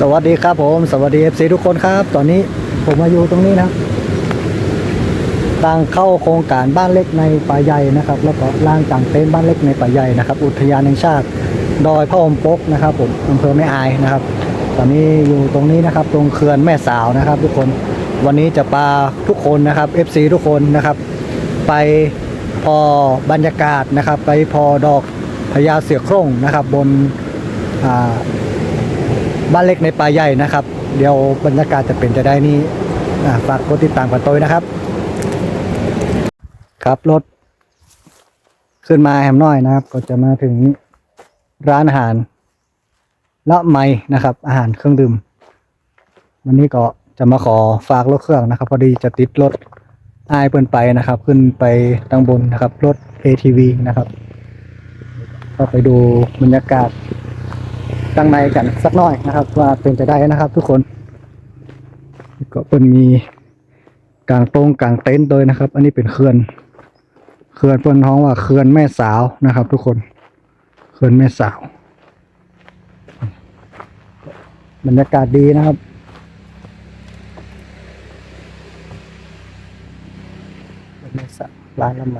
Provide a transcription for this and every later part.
สวัสดีครับผมสวัสดี FC ทุกคนครับ ตอนนี้ผมมาอยู่ตรงนี้นะทางเข้าโครงการบ้านเล็กในป่าใหญ่นะครับ แล้วก็ล่างจังเต็นบ้านเล็กในป่าใหญ่นะครับ อุทยานแห่งชาติดอยพระอมปกนะครับ ผมอำเภอแม่อายนะครับ ตอนนี้อยู่ตรงนี้นะครับ ตรงเขื่อนแม่สาวนะครับ ทุกคนวันนี้จะพาทุกคนนะครับ FC ทุกคนนะครับ ไปพอบรรยากาศนะครับ ไปพอดอกพญาเสือโคร่งนะครับ บนอ่า บ้านเล็กในป่าใหญ่นะครับ เดี๋ยวบรรยากาศจะเป็นจะได้นี่ฝากกดติดตามกันตัวด้วยนะครับ ครับรถขึ้นมาแฮมน้อยนะครับ ก็จะมาถึงร้านอาหารละไมนะครับ อาหารเครื่องดื่ม วันนี้ก็จะมาขอฝากรถเครื่องนะครับ พอดีจะติดรถอายเปินไปนะครับ ขึ้นไปตังบนนะครับ รถ ATV นะครับ ก็ไปดูบรรยากาศ ข้างในกันสักหน่อยนะครับ ว่าเป็นจะได้นะครับ ทุกคนก็เป็นมีกลางตรงกลางเต็นท์โดยนะครับ อันนี้เป็นเขื่อนเขื่อนเปิ้นท้องว่าเขื่อนแม่สาวนะครับ ทุกคนเขื่อนแม่สาว บรรยากาศดีนะครับแม่สาวร้านละไม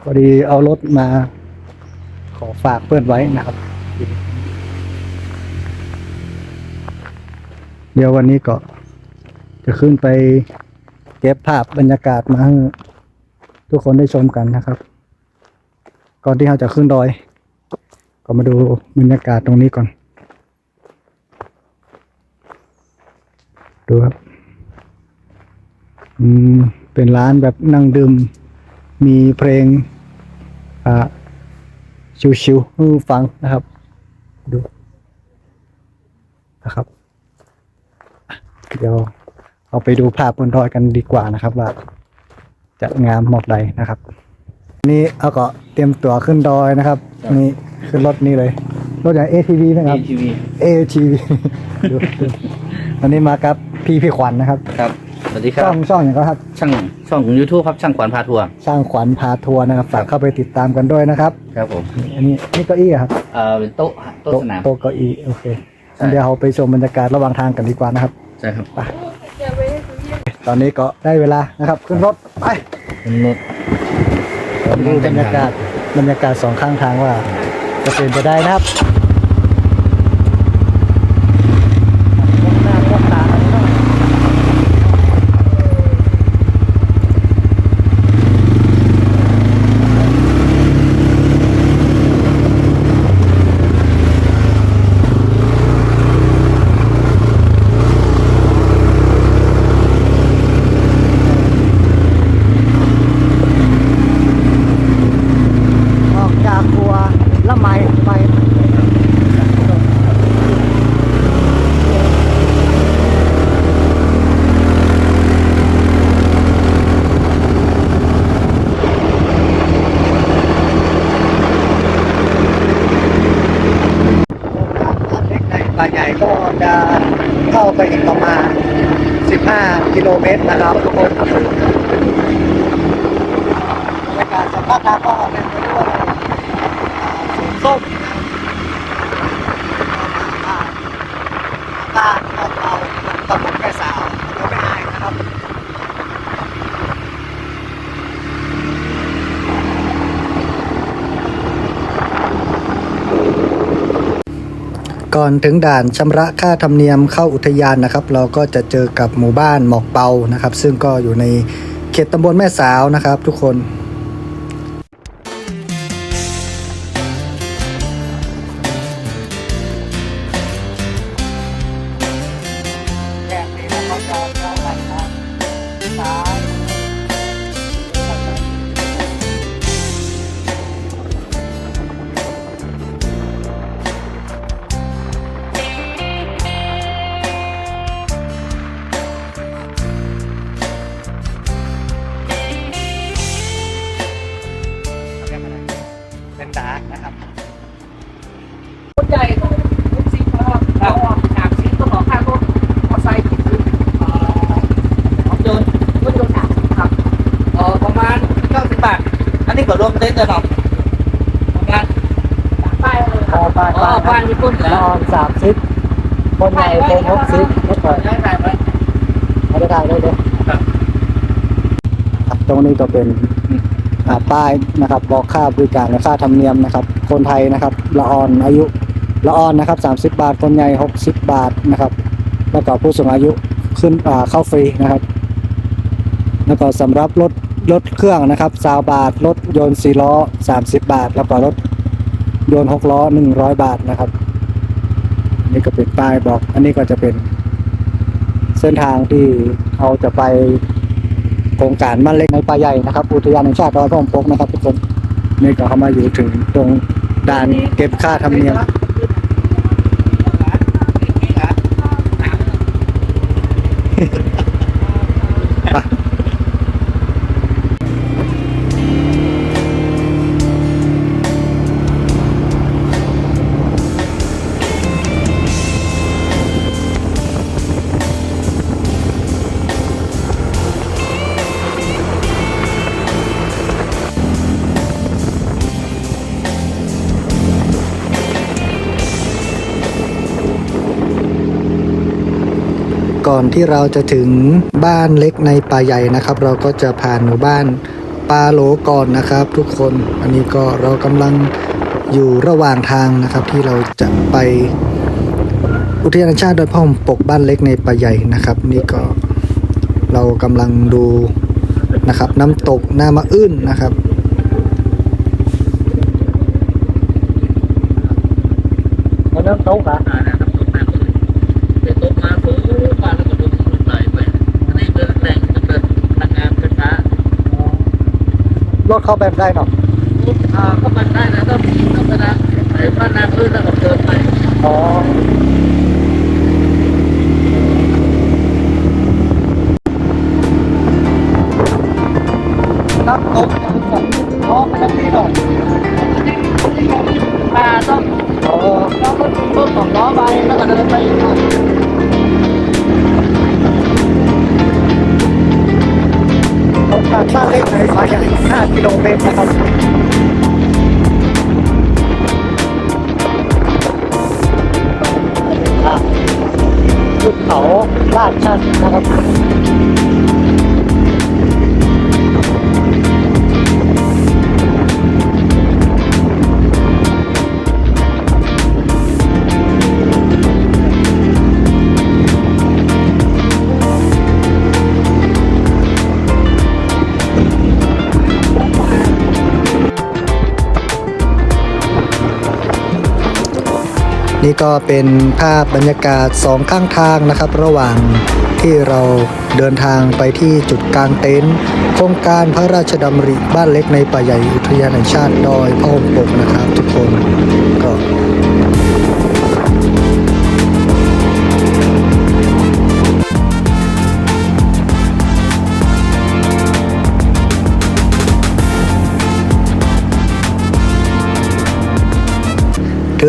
พอดีเอารถมา ขอฝากเพื่อนไว้นะครับ เดี๋ยววันนี้ก็ จะขึ้นไปเก็บภาพบรรยากาศมาให้ทุกคนได้ชมกันนะครับ ก่อนที่เราจะขึ้นดอย ก็มาดูบรรยากาศตรงนี้ก่อน ดูครับ อืม เป็นร้านแบบนั่งดื่ม มีเพลงอ่าชิวๆให้ฟังนะครับ ดูนะครับอะเดี๋ยวเอาไปดูภาพบนดอยกันดีกว่านะครับ ว่าจะงามหมอกใดนะครับ นี่เอาก็เตรียมตั๋วขึ้นดอยนะครับนี่ขึ้นรถนี่เลยรถอย่าง ATV นะครับทีวี ATV ดูดูวันนี้มากับพี่พี่ขวัญนะครับครับส วัสดีครัช่อบ งช่องอย่างก็ครับ ช่างช่องของ YouTube ครับช่างขวัญพาทัวร์ช่างขวัญพาทัวร์นะครับ ฝากเข้าไปติดตามกันด้วยนะครับ ครับผมอันนี้นี่เก้าอี้อะครับเอ่อเป็นโต๊ะโต๊ะสนาม โต๊ะเก้าอี้โอเคใช่ เดี๋ยวเราไปชมบรรยากาศระหว่างทางกันดีกว่านะครับ ใช่ครับตอนนี้ก็ได้เวลานะครับ ขึ้นรถไปเป็นรถ ดูบรรยากาศบรรยากาศสองข้างทางว่า จะเป็นไปได้นะครับหน้าพวกตาอันนี้เนาะออกจากครัวละไมไป เล็กใน ป่าใหญ่ก็จะเข้าไปอีกประมาณ 15 กิโลเมตรนะครับทุกคนบรรยากาศสภาพทางก็เป็นไปด้วยส้มบ้านของเราตำบลแม่สาวอำเภอแม่อายนะครับ ก่อนถึงด่านชำระค่าธรรมเนียมเข้าอุทยานนะครับ เราก็จะเจอกับหมู่บ้านหมอกเปานะครับ ซึ่งก็อยู่ในเขตตำบลแม่สาวนะครับ ทุกคน รวมเต้นเดี๋ยวหรอกบ้านป้ายเลยพอไปอ๋อบ้านญี่ปุ่นละแล้วออนสามสิบคนใหญ่เป็นหกสิบก็ปล่อยได้ถ่ายไหม ไม่ได้ได้เลยเด้อครับ ครับตรงนี้ก็เป็นอ่าป้ายนะครับ บอกค่าบริการและค่าธรรมเนียมนะครับ คนไทยนะครับ ละออนอายุละออนนะครับ30 บาท คนใหญ่ 60 บาทนะครับ แล้วก็ผู้สูงอายุขึ้นอ่าเข้าฟรีนะครับ แล้วก็สำหรับรถ รถเครื่องนะครับ20บาท รถยนต์4ล้อ 30 บาท แล้วก็รถยนต์6ล้อ 100 บาทนะครับนนี่ก็เป็นป้ายบอก อันนี้ก็จะเป็นเส้นทางที่เขาจะไปโครงการบ้านเล็กในป่าใหญ่นะครับ อุทยานแห่งชาติดอยพ่อมปกนะครับทุกคนนี่ก็เข้ามาอยู่ถึงตรงด่านเก็บค่าธรรมเนียม อนที่เราจะถึงบ้านเล็กในป่าใหญ่นะครับ เราก็จะผ่านหมู่บ้านปาโลก่อนนะครับ ทุกคนอันนี้ก็เรากำลังอยู่ระหว่างทางนะครับ ที่เราจะไปอุทยานชาติดอยพ่อมปกบ้านเล็กในป่าใหญ่นะครับ นี่ก็เรากำลังดูนะครับ น้ำตกหน้ามะอื้นนะครับน้ำตกอะ อ่านะครับตกน้ำเลยเดี๋ยวตกมาปุ๊บบ้านแล้วก็โดนมันไหลไปอันนี้เป็นแหล่งกำเนิดพลังงานไฟฟ้าร รถเข้าแบบได้เนาะอ่าก็มันได้นะต้องต้องไปนะไปบ้านนาพื้นแล้วก็เดินไปอ๋อน้ำตกอ๋อไปทางนี้เนาะมาต้องอ๋อต้องรถรถสองล้อไปแล้วก็เดินไปอีก หน่อยต นี่ก็เป็นภาพบรรยากาศสองข้างทางนะครับ ระหว่างที่เราเดินทางไปที่จุดกลางเต็นท์โครงการพระราชดำริบ้านเล็กในป่าใหญ่อุทยานแห่งชาติดอยพะองปกนะครับ ทุกคนก็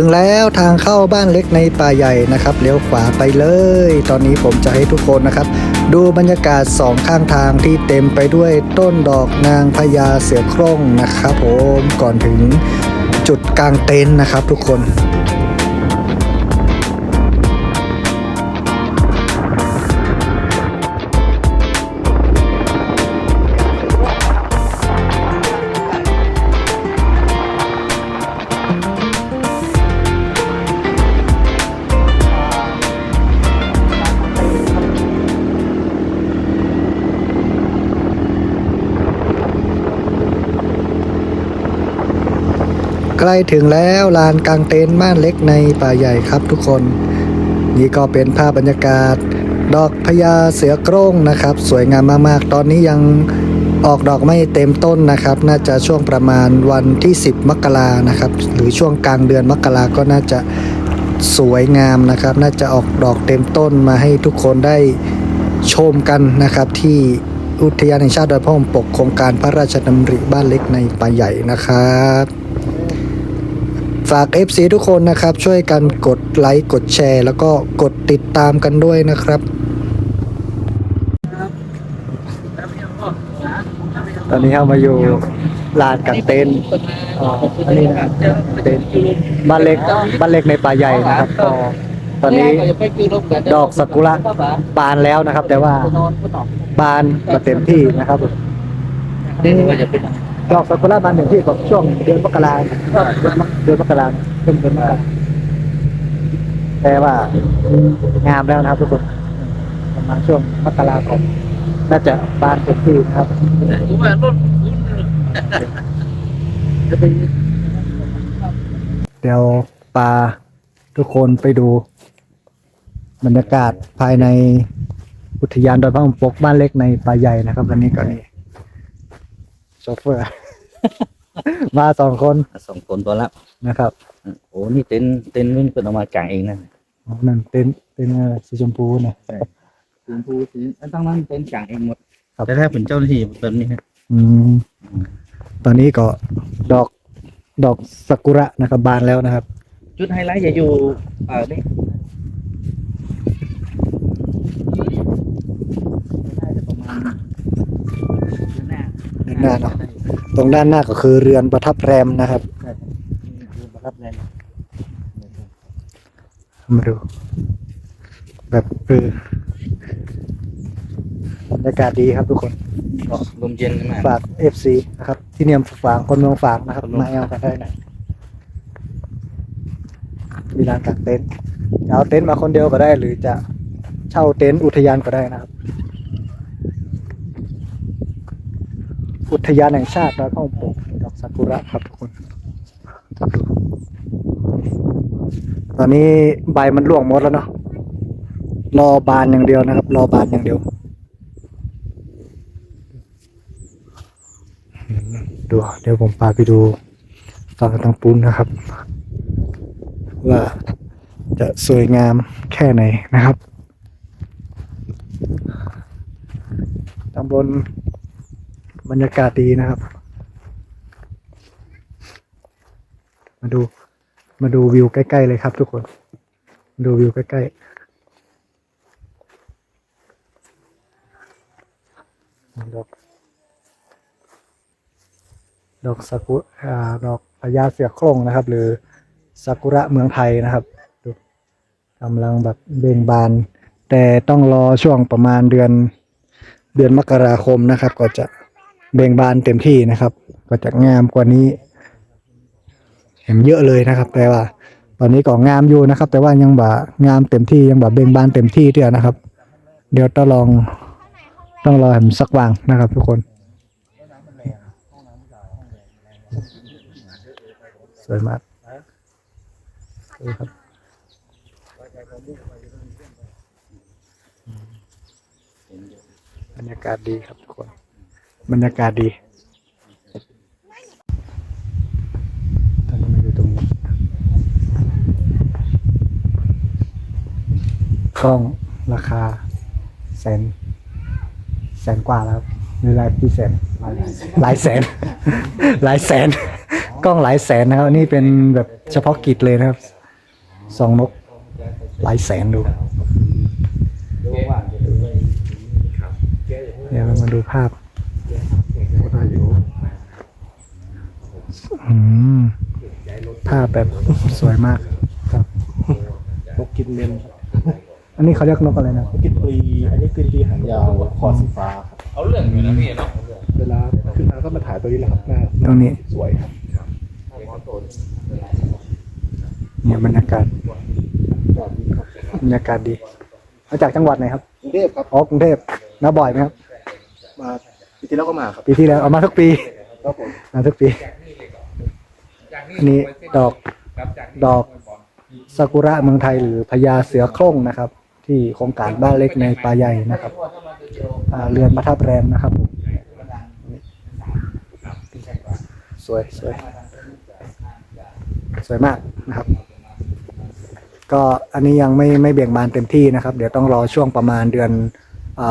ถึงแล้วทางเข้าบ้านเล็กในป่าใหญ่นะครับเลี้ยวขวาไปเลย ตอนนี้ผมจะให้ทุกคนนะครับ ดูบรรยากาศสองข้างทางที่เต็มไปด้วยต้นดอกนางพญาเสือโคร่งนะครับผมก่อนถึงจุดกลางเต็นท์นะครับทุกคน ล้ถึงแล้วลานกลางเต็นท์บ้านเล็กในป่าใหญ่ครับทุกคน นี่ก็เป็นภาพบรรยากาศ ดอกพญาเสือโคร่งนะครับ สวยงามมากๆ ตอนนี้ยังออกดอกไม่เต็มต้นนะครับ น่าจะช่วงประมาณวันที่ 10 มกรานะครับ หรือช่วงกลางเดือนมกราก็น่าจะสวยงามนะครับ น่าจะออกดอกเต็มต้นมาให้ทุกคนได้ชมกันนะครับ ที่อุทยานแห่งชาติดอยพระอมปกโครงการพระราชดำริบ้านเล็กในป่าใหญ่นะครับ ฝาก FC ทุกคนนะครับ ช่วยกันกดไลค์กดแชร์ แล้วก็กดติดตามกันด้วยนะครับ ตอนนี้เรามาอยู่ลานกางเต็นท์อ๋ออันนี้นะครับเต็นท์บ้านเล็กบ้านเล็กในป่าใหญ่นะครับก็ตอนนี้ ดอกซากุระบานแล้วนะครับ แต่ว่าบานก็เต็มที่นะครับ นี่ว่าจะเป็น ดอกซากุระบานเต็มที่ก็ช่วงเดือนมกราเดือนมกราเพิ่งเดือนมกราแต่ว่างามแล้วนะครับทุกคนประมาณช่วงมกราคมน่าจะบานเต็มที่นะครับผมว่ารถจะไปเดี๋ยวปลาทุกคนไปดู บรรยากาศภายในอุทยานดอยพระอมปกบ้านเล็กในป่าใหญ่นะครับวันนี้ก็นี่ เฟอร์ มาสองคนสองคนตัวละนะครับโอ้นี่เต็นเต็นนี่เป็นเอามากางเองนะอ๋อนั่นเต็นท์เต็นท์อะไรสีชมพูเนี่ยสีชมพูสีตั้งนั้นเต็นกางเองหมดครับแต่ถ้าเป็นเจ้าหน้าที่แบบนี้นะอืมตอนนี้ก็ดอกดอกซากุระนะครับบานแล้วนะครับ จุดไฮไลท์จะอยู่เออนี่น่าจะประมาณเดือนหน้า เดือน หน้าเนอะตรงด้านหน้าก็คือเรือนประทับแรมนะครับใช่ดูประทับแรงมาดู แบบเออบรรยากาศดีครับทุกคนลมเย็นมากฝาก FC นะครับ ที่เนียมฝางคนเมืองฝางนะครับมาแอลกันได้นะมีร้านกางเต็นท์จะเอาเต็นท์มาคนเดียวก็ได้ หรือจะเช่าเต็นท์อุทยานก็ได้นะครับ อุทยานแห่งชาติแล้วก็ปกดอกซากุระครับทุกคนตอนนี้ใบมันร่วงหมดแล้วเนาะรอบานอย่างเดียวนะครับ รอบานอย่างเดียว ดูเดี๋ยวผมพาไปดูฝั่งตังปุ้นนะครับ ว่าจะสวยงามแค่ไหนนะครับตำบล บรรยากาศดีนะครับ มาดู มาดูวิวใกล้ๆเลยครับทุกคน ดูวิวใกล้ๆดอกดอกซากุอ่าดอกพญาเสือโคร่งนะครับ หรือซากุระเมืองไทยนะครับดูกำลังแบบเบ่งบาน แต่ต้องรอช่วงประมาณเดือนเดือนมกราคมนะครับ ก็จะ เบ่งบานเต็มที่นะครับ ก็จะงามกว่านี้ เห็นเยอะเลยนะครับ แต่ว่า ตอนนี้ก็งามอยู่นะครับ แต่ว่ายังแบบงามเต็มที่ยังแบบเบ่งบานเต็มที่เดียวนะครับ เดี๋ยวต้องลองต้องรอให้มันสักวางนะครับ ทุกคน สวยมากครับบรรยากาศดีครับทุกคน บรรยากาศดีตอนนี้มาอยู่ตรงนี้กล้องราคาแสน แสนกว่าแล้วครับหรือหลายพี่แสนหลายแสน หลายแสน กล้องหลายแสนนะครับนี่เป็นแบบเฉพาะกิจเลยนะครับสองนกหลายแสนดู เดี๋ยวเรามาดูภาพ อืมภาพแบบสวยมากครับ นกกินเมนครับอันนี้เขาเรียกนกอะไรนะนกกินปลีอันนี้กินปลีหางยาวคอสีฟ้าครับเอาเรื่องอยู่นะพี่เนาะเวลาขึ้นมาก็มาถ่ายตัวนี้แหละครับหน้าตรงนี้สวยครับเนี่ยบรรยากาศบรรยากาศดีมาจากจังหวัดไหนครับกรุงเทพครับอ๋อกรุงเทพมาบ่อยไหมครับมาปีที่แล้วก็มาครับปีที่แล้วเอามาทุกปีครับผมมาทุกปี อันนี้ดอกดอกซากุระเมืองไทยหรือพญาเสือโคร่งนะครับ ที่โครงการบ้านเล็กในป่าใหญ่นะครับเรือนประทับแรมนะครับผมสวยสวยสวยมากนะครับ ก็อันนี้ยังไม่ไม่เบี่ยงบานเต็มที่นะครับ เดี๋ยวต้องรอช่วงประมาณเดือนอ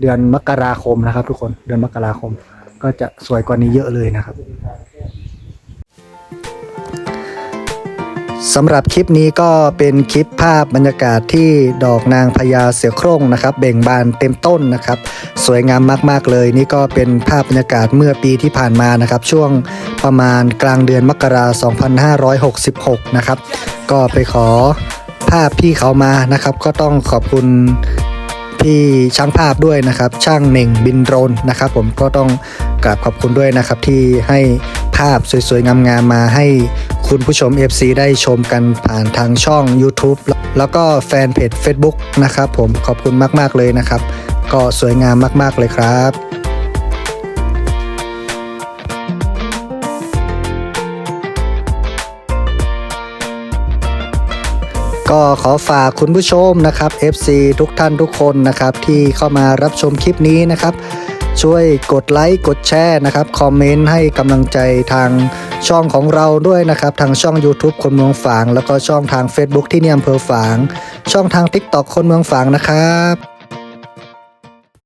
เดือนมกราคมนะครับ ทุกคนเดือนมกราคม ก็จะสวยกว่านี้เยอะเลยนะครับ สำหรับคลิปนี้ก็เป็นคลิปภาพบรรยากาศที่ดอกนางพญาเสือโคร่งนะครับ เบ่งบานเต็มต้นนะครับ สวยงามมากๆเลย นี่ก็เป็นภาพบรรยากาศเมื่อปีที่ผ่านมานะครับ ช่วงประมาณกลางเดือนมกราคม2566 นะครับ ก็ไปขอภาพพี่เขามานะครับ ก็ต้องขอบคุณพี่ช่างภาพด้วยนะครับ ช่างเหน่งบินโดรนนะครับ ผมก็ต้องกราบขอบคุณด้วยนะครับที่ให้ภาพสวยๆงามๆมาให้ คุณผู้ชม FC ได้ชมกันผ่านทางช่อง YouTube แล้วก็แฟนเพจ Facebook นะครับผมขอบคุณมาก ๆ เลยนะครับ ก็สวยงามมาก ๆ เลยครับก็ขอฝากคุณผู้ชมนะครับ FC ทุกท่านทุกคนนะครับที่เข้ามารับชมคลิปนี้นะครับ ช่วยกดไลค์กดแชร์นะครับ คอมเมนต์ให้กำลังใจทาง ช่องของเราด้วยนะครับทางช่อง YouTube คนเมืองฝาง แล้วก็ช่องทาง Facebook ที่เนี่ยอำเภอฝาง ช่องทาง TikTok คนเมืองฝางนะครับ